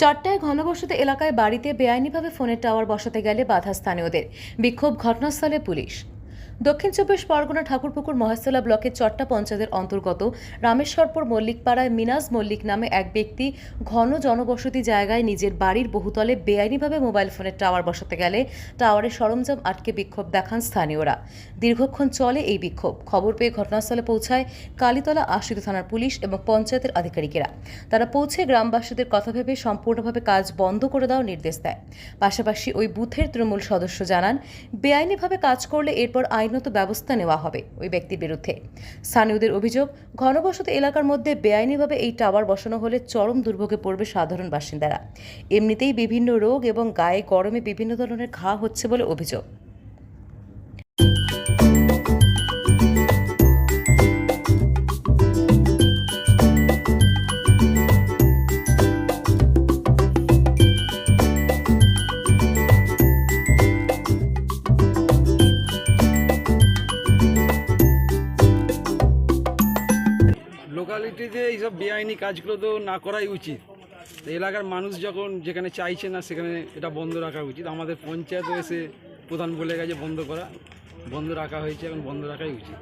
চট্টায় ঘনবসতি এলাকায় বাড়িতে বেআইনিভাবে ফোনের টাওয়ার বসাতে গেলে বাধা স্থানীয়দের। বিক্ষোভ ঘটনাস্থলে পুলিশ। দক্ষিণ চব্বিশ পরগনা ঠাকুরপুকুর মহেশতলা ব্লকের চট্টা পঞ্চায়েতের অন্তর্গত রামেশ্বরপুর মল্লিকপাড়ায় মিনাজ মল্লিক নামে এক ব্যক্তি ঘন জনবসতি জায়গায় নিজের বাড়ির বহুতলে বেআইনিভাবে মোবাইল ফোনের টাওয়ার বসাতে গেলে টাওয়ারের সরঞ্জাম আটকে বিক্ষোভ দেখান স্থানীয়রা। দীর্ঘক্ষণ চলে এই বিক্ষোভ। খবর পেয়ে ঘটনাস্থলে পৌঁছায় কালীতলা আশ্রিত থানার পুলিশ এবং পঞ্চায়েতের আধিকারিকেরা। তারা পৌঁছে গ্রামবাসীদের কথা ভেবে সম্পূর্ণভাবে কাজ বন্ধ করে দেওয়ার নির্দেশ দেয়। পাশাপাশি ওই বুথের তৃণমূল সদস্য জানান, বেআইনিভাবে কাজ করলে এরপর আইনত ব্যবস্থা নেওয়া হবে ওই ব্যক্তির বিরুদ্ধে। স্থানীয়দের অভিযোগ, ঘনবসতি এলাকার মধ্যে বেআইনিভাবে এই টাওয়ার বসানো হলে চরম দুর্ভোগে পড়বে সাধারণ বাসিন্দারা। এমনিতেই বিভিন্ন রোগ এবং গায়ে গরমে বিভিন্ন ধরনের ঘা হচ্ছে বলে অভিযোগ। লোকালিটিতে এইসব বেআইনি কাজগুলো তো না করাই উচিত। এলাকার মানুষ যখন যেখানে চাইছে না সেখানে এটা বন্ধ রাখা উচিত। আমাদের পঞ্চায়েত এসে প্রধান বলে গেছে বন্ধ করা। বন্ধ রাখা হয়েছে এখন বন্ধ রাখাই উচিত।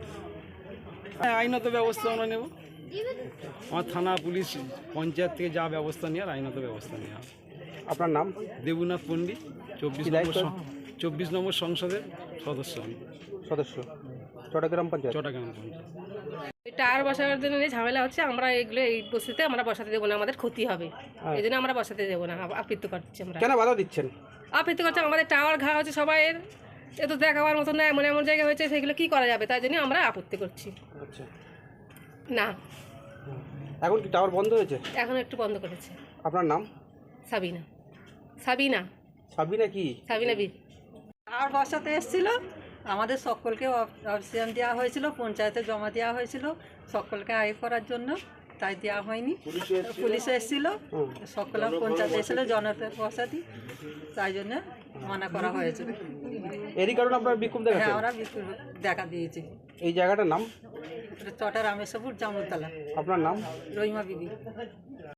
হ্যাঁ আইনত ব্যবস্থা আমরা নেব। আমার থানা পুলিশ পঞ্চায়েত থেকে যা ব্যবস্থা নেওয়ার আইনত ব্যবস্থা নেওয়া। আপনার নাম? দেবুনাথ পণ্ডিত চব্বিশ নম্বর চব্বিশ নম্বর সংসদের সদস্য আমি। সদস্য। চট্টগ্রাম পঞ্চায়েত? চটাগ্রাম পঞ্চায়েত। টায়ার বসানোর জন্য যে ঝামেলা হচ্ছে আমরা এগুলো এই বস্তিতে আমরা বসাতে দেবো না আমাদের ক্ষতি হবে। এই জন্য আমরা বসাতে দেবো না আপ- আবৃত্তি করছি আমরা। কেন বাধা দিচ্ছেন? আবৃত্তি করছে আমাদের টাওয়ার ঘা হচ্ছে সবাইয়ের। এ তো দেখাবার মতো না এমন এমন জায়গা হয়েছে সেগুলো কি করা যাবে? তাই জন্য আমরা আপত্তি করছি। আচ্ছা। না। এখন কি টাওয়ার বন্ধ হয়েছে? এখন একটু বন্ধ করেছে। আপনার নাম? সাবিনা। সাবিনা। সাবিনা কি? সাবিনা বি আর বসাতে এসেছিল আমাদের সকলকে অপশন দেওয়া হয়েছিল পঞ্চায়েতে জমা দেওয়া হয়েছিল সকলকে আয় করার জন্য তাই দেওয়া হয়নি। পুলিশ এসেছিল? সকল পঞ্চায়েত এসেছিল জনতা বসাতি তাই জন্য মানা করা হয়েছে। এরই কারণে আপনার বিক্ষোভ দেখা হ্যাঁ আমরা বিক্ষোভ দেখা দিয়েছি। এই জায়গাটার নাম? চটা রামেশ্বরপুর জামুতলা। আপনার নাম? রহিমা বিবি।